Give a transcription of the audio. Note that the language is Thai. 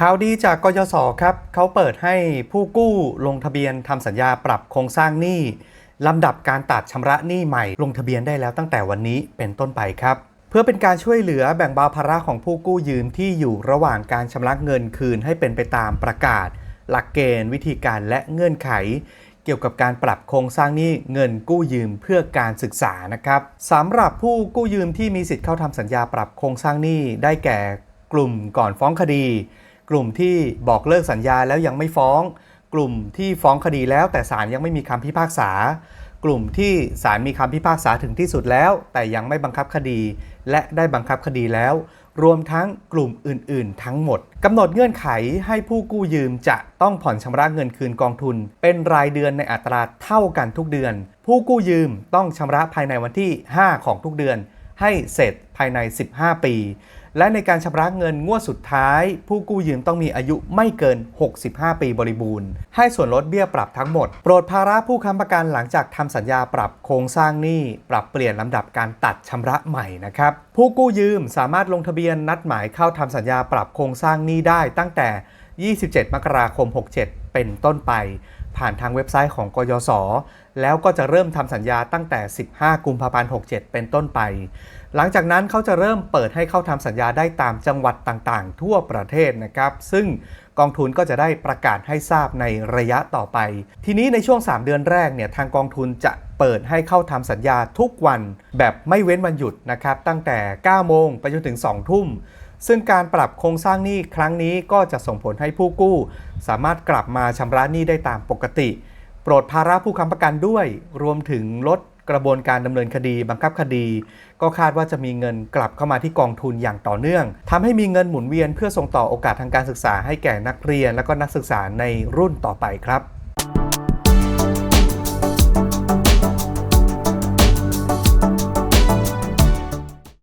ข่าวดีจากกยศครับเขาเปิดให้ผู้กู้ลงทะเบียนทำสัญญาปรับโครงสร้างหนี้ลำดับการตัดชำระหนี้ใหม่ ลงทะเบียนได้แล้วตั้งแต่วันนี้เป็นต้นไปครับ เพื่อเป็นการช่วยเหลือแบ่งเบาภาระของผู้กู้ยืมที่อยู่ระหว่างการชำระเงินคืนให้เป็นไปตามประกาศ หลักเกณฑ์ วิธีการและเงื่อนไข เกี่ยวกับการปรับโครงสร้างหนี้เงินกู้ยืมเพื่อการศึกษานะครับสำหรับผู้กู้ยืมที่มีสิทธิ์เข้าทำสัญญาปรับโครงสร้างหนี้ได้แก่กลุ่มก่อนฟ้องคดี กลุ่มที่บอกเลิกสัญญาแล้วยังไม่ฟ้อง กลุ่มที่ฟ้องคดีแล้ว แต่ศาลยังไม่มีคำพิพากษา กลุ่มที่ศาลมีคำพิพากษาถึงที่สุดแล้ว แต่ยังไม่บังคับคดี และได้บังคับคดีแล้ว รวมทั้งกลุ่มอื่น ๆ ทั้งหมดกำหนดเงื่อนไขให้ผู้กู้ยืมจะต้องผ่อนชำระเงินคืนกองทุน เป็นรายเดือนในอัตราเท่ากันทุกเดือน ผู้กู้ยืมต้องชำระภายในวันที่ 5 ของทุกเดือน ให้เสร็จภายใน 15 ปี และในการชำระเงินงวดสุดท้าย ผู้กู้ยืมต้องมีอายุไม่เกิน 65 ปีบริบูรณ์ ให้ส่วนลดเบี้ยปรับทั้งหมด โปรดภาระผู้ค้ำประกันหลังจากทำสัญญาปรับโครงสร้างหนี้ ปรับเปลี่ยนลำดับการตัดชำระใหม่นะครับ ผู้กู้ยืมสามารถลงทะเบียนนัดหมายเข้าทำสัญญาปรับโครงสร้างหนี้ได้ตั้งแต่ 27 มกราคม 67 เป็นต้นไป ผ่านทางเว็บไซต์ของกยศ แล้วก็จะเริ่มทำสัญญาตั้งแต่ 15 กุมภาพันธ์ 67 เป็นต้นไป หลังจากนั้นเขาจะเริ่มเปิดให้เข้าทำสัญญาได้ตามจังหวัดต่างๆ ทั่วประเทศนะครับ ซึ่งกองทุนก็จะได้ประกาศให้ทราบในระยะต่อไป ทีนี้ในช่วง 3 เดือนแรกเนี่ยทางกองทุนจะเปิดให้เข้าทำสัญญาทุกวันแบบไม่เว้นวันหยุดนะครับตั้งแต่ 9 โมงไปจนถึง 2 ทุ่มซึ่งการปรับโครงสร้างหนี้ครั้งนี้ก็จะส่งผลให้ผู้กู้ สามารถกลับมาชำระหนี้ได้ตามปกติ โปรดภาระผู้ค้ำประกันด้วย รวมถึงลดกระบวนการดำเนินคดีบังคับคดี ก็คาดว่าจะมีเงินกลับเข้ามาที่กองทุนอย่างต่อเนื่องทำให้มีเงินหมุนเวียนเพื่อส่งต่อโอกาสทางการศึกษาให้แก่นักเรียน และก็นักศึกษาในรุ่นต่อไปครับ